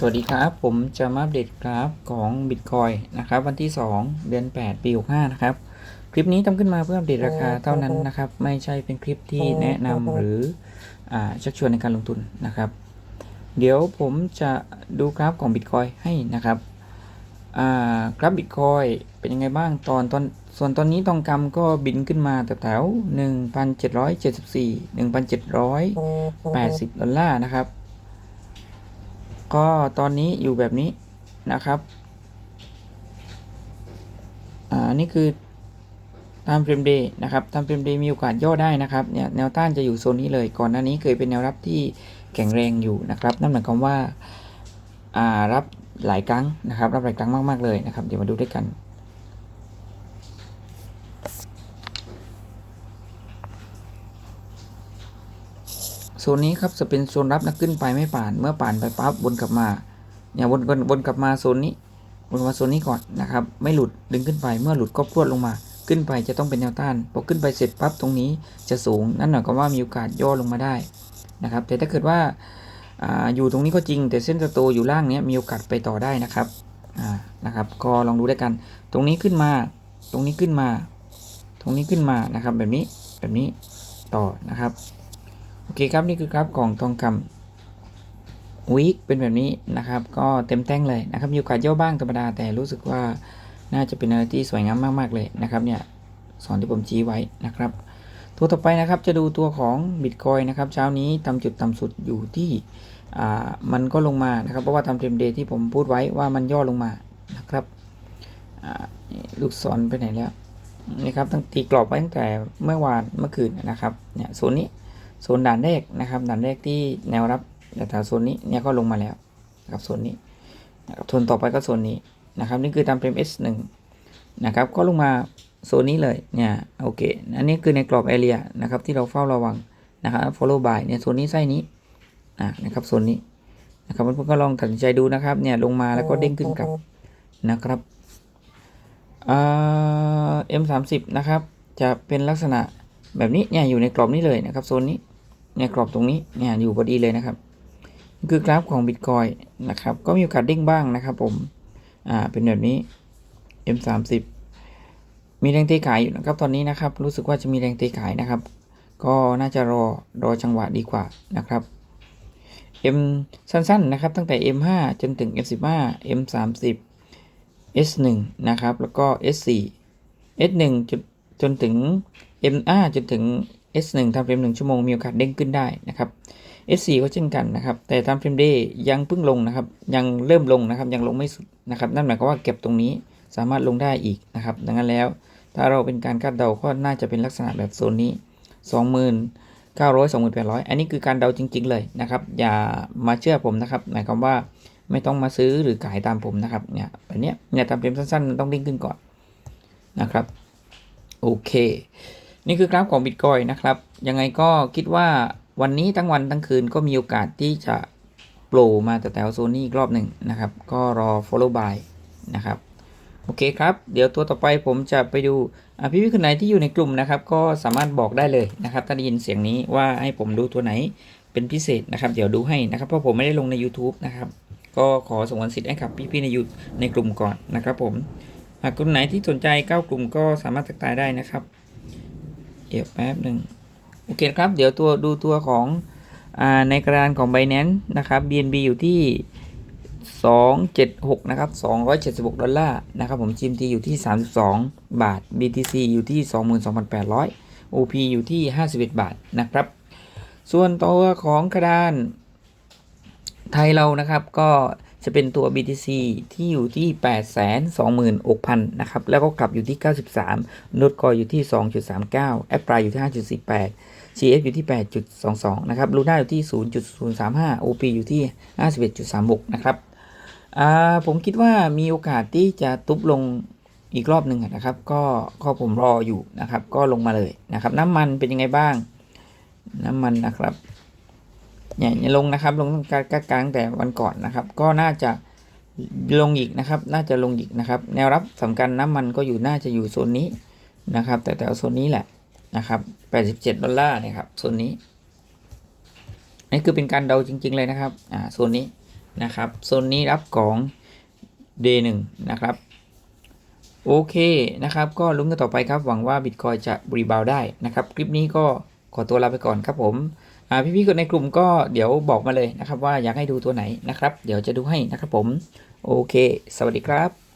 สวัสดีครับ ผมจะมาอัปเดตกราฟของ Bitcoin นะครับ วันที่ 2 เดือน 8 ปี 65 นะครับ คลิปนี้ทำขึ้นมาเพื่ออัปเดตราคาเท่านั้นนะครับ ไม่ใช่เป็นคลิปที่แนะนำหรืออาชักชวนในการลงทุนนะครับ เดี๋ยวผมจะดูกราฟของ Bitcoin ให้นะครับอ่ากราฟ Bitcoin เป็นยังไงบ้างตอนตอนส่วนตอนนี้ทองคำก็บินขึ้นมาแถวๆ1,774 1,780 ดอลลาร์นะครับ ก็ตอนนี้อยู่แบบนี้นะครับอ่านี่คือตามเฟรมเดย์นะครับตามเฟรมเดย์มีโอกาสย่อได้นะครับเนี่ยแนวต้านจะอยู่โซนนี้เลยก่อนหน้านี้เคยเป็นแนวรับที่แข็งแรงอยู่นะครับ นั่นหมายความว่าอ่ารับหลายครั้งนะครับ รับหลายครั้งมาก ๆ เลยนะครับ เดี๋ยวมาดูด้วยกัน ซนนี้ครับจะเป็นโซนรับนะขึ้นไปไม่ผ่าน เมื่อผ่านไปปั๊บวนกลับมาเนี่ยวนวนวนกลับมาโซนนี้วนมาโซนนี้ก่อนนะครับ ไม่หลุดดึงขึ้นไป เมื่อหลุดก็พรวดลงมา ขึ้นไปจะต้องเป็นแนวต้านพอขึ้นไปเสร็จปั๊บตรงนี้จะสูง นั่นหมายความว่ามีโอกาสย่อลงมาได้นะครับ แต่ถ้าเกิดว่าอ่าอยู่ตรงนี้ก็จริง แต่เส้นสโตอยู่ล่างเนี้ยมีโอกาสไปต่อได้นะครับอ่านะครับ ก็ลองดูด้วยกัน ตรงนี้ขึ้นมา ตรงนี้ขึ้นมา ตรงนี้ขึ้นมานะครับ แบบนี้แบบนี้ต่อนะครับ โอเคครับนี่คือกราฟของทองคำวีคเป็นแบบนี้นะครับ ก็เต็มแท่งเลยนะครับมีโอกาสย่อบ้างธรรมดาแต่รู้สึกว่าน่าจะเป็นอะไรที่สวยงามมากๆเลยนะครับเนี่ยสอนที่ผมชี้ไว้นะครับ ตัวต่อไปนะครับจะดูตัวของ Bitcoin นะครับเช้านี้ทำจุดต่ำสุดอยู่ที่อ่ามันก็ลงมานะครับ เพราะว่าทำเทรมเดย์ที่ผมพูดไว้ว่ามันย่อลงมานะครับอ่าลูกศรไปไหนแล้วนี่ครับตั้งตีกรอบไว้ตั้งแต่เมื่อวานเมื่อคืนนะครับเนี่ยโซนนี้ โซนด่านแรกนะครับด่านแรกที่แนวรับแถวโซนนี้เนี่ยก็ลงมาแล้วนะครับโซนนี้นะครับโซนต่อไปก็โซนนี้นะครับนี่คือตามเฟรม S1 นะครับก็ลงมาโซนนี้เลยเนี่ยโอเคอันนี้คือในกรอบแอเรียนะครับที่เราเฝ้าระวังนะครับ follow by เนี่ยโซนนี้ไส้นี้นะครับโซนนี้นะครับเพื่อนๆก็ลองตัดสินใจดูนะครับเนี่ยลงมาแล้วก็เด้งขึ้นกลับนะครับเอ่า M30 นะครับจะเป็นลักษณะ แบบนี้เนี่ยอยู่ในกรอบนี้เลยนะครับโซนนี้เนี่ยกรอบตรงนี้เนี่ยอยู่พอดีเลยนะครับ คือกราฟของ Bitcoin นะครับก็มีโอกาสเด้งบ้างนะครับผมอ่าเป็นแบบนี้ M30 มีแรงเทขายอยู่นะครับตอนนี้นะครับ รู้สึกว่าจะมีแรงเทขายนะครับ ก็น่าจะรอรอจังหวะดีกว่านะครับ M สั้นๆนะครับตั้งแต่ M5 จนถึง M15 M30 S1 นะครับ แล้วก็ S4 S1 จนจนถึง MR จนถึง S1 ทำเฟรม1ชั่วโมงมีโอกาสเด้งขึ้นได้นะครับ S4 ก็เช่นกันนะครับ แต่ทำเฟรมเดย์ยังเพิ่งลงนะครับ ยังเริ่มลงนะครับ ยังลงไม่สุดนะครับ นั่นหมายความว่าเก็บตรงนี้สามารถลงได้อีกนะครับ ดังนั้นแล้ว ถ้าเราเป็นการคาดเดาก็น่าจะเป็นลักษณะแบบโซนนี้ 29,000 28,000 อันนี้คือการเดาจริง ๆ เลยนะครับ อย่ามาเชื่อผมนะครับ หมายความว่าไม่ต้องมาซื้อหรือขายตามผมนะครับ เนี่ยแบบนี้เนี่ยทำเฟรมสั้นๆมันต้องเด้งขึ้นก่อนนะครับ โอเค นี่คือกราฟของ Bitcoin นะครับ ยังไงก็คิดว่าวันนี้ทั้งวันทั้งคืนก็มีโอกาสที่จะโผล่มาแต่แถวโซนนี้อีกรอบหนึ่งนะครับ ก็รอ follow by นะครับ โอเคครับ เดี๋ยวตัวต่อไปผมจะไปดูพี่พี่คนไหนที่อยู่ในกลุ่มนะครับ ก็สามารถบอกได้เลยนะครับ ถ้าได้ยินเสียงนี้ว่าให้ผมดูตัวไหนเป็นพิเศษนะครับ เดี๋ยวดูให้นะครับ เพราะผมไม่ได้ลงใน YouTube นะครับ ก็ขอสงวนสิทธิ์ให้กับพี่ๆในยูในกลุ่มก่อนนะครับผม หากกลุ่มไหนที่สนใจเข้ากลุ่มก็สามารถทักทายได้นะครับ เดี๋ยวแป๊บหนึ่งโอเคครับ เดี๋ยวตัวดูตัวของอในกระดานของ Binance นะครับ BNB อยู่ที่ 276 นะครับ 276 ดอลลาร์นะครับผม GMT อยู่ที่ 32 บาท BTC อยู่ที่ 22,800 OP อยู่ที่ 51 บาทนะครับ ส่วนตัวของกระดานไทยเรานะครับก็ จะเป็นตัว BTC ที่อยู่ที่ 8 2 6 0 0 0 นะครับ แล้วก็กลับอยู่ที่ 93 นดคอยอยู่ที่ 2.39 แอปปลายอยู่ที่ 5.48 CF อยู่ที่ 8.22 นะครับ ลูน่าอยู่ที่ 0.035 OP อยู่ที่ 51.36 นะครับ ผมคิดว่ามีโอกาสที่จะตุบลงอีกรอบหนึ่งนะครับ ก็ก็ผมรออยู่นะครับ ก็ลงมาเลยนะครับ น้ำมันเป็นยังไงบ้าง น้ำมันนะครับ เนี่ยลงนะครับ ลงตั้งกลางแต่วันก่อนนะครับ ก็น่าจะลงอีกนะครับ น่าจะลงอีกนะครับ แนวรับสำคัญน้ำมันก็อยู่น่าจะอยู่โซนนี้นะครับ แต่แถวโซนนี้แหละนะครับ87ดอลลาร์นะครับโซนนี้นี่คือเป็นการเดาจริง ๆ เลยนะครับอ่าโซนนี้นะครับโซนนี้รับของ day 1นะครับโอเคนะครับ ก็ลุ้นกันต่อไปครับ หวังว่า Bitcoin จะรีบาวได้นะครับ คลิปนี้ก็ขอตัวลาไปก่อนครับผม พี่ๆคนในกลุ่มก็เดี๋ยวบอกมาเลยนะครับว่าอยากให้ดูตัวไหนนะครับ เดี๋ยวจะดูให้นะครับผม โอเค สวัสดีครับ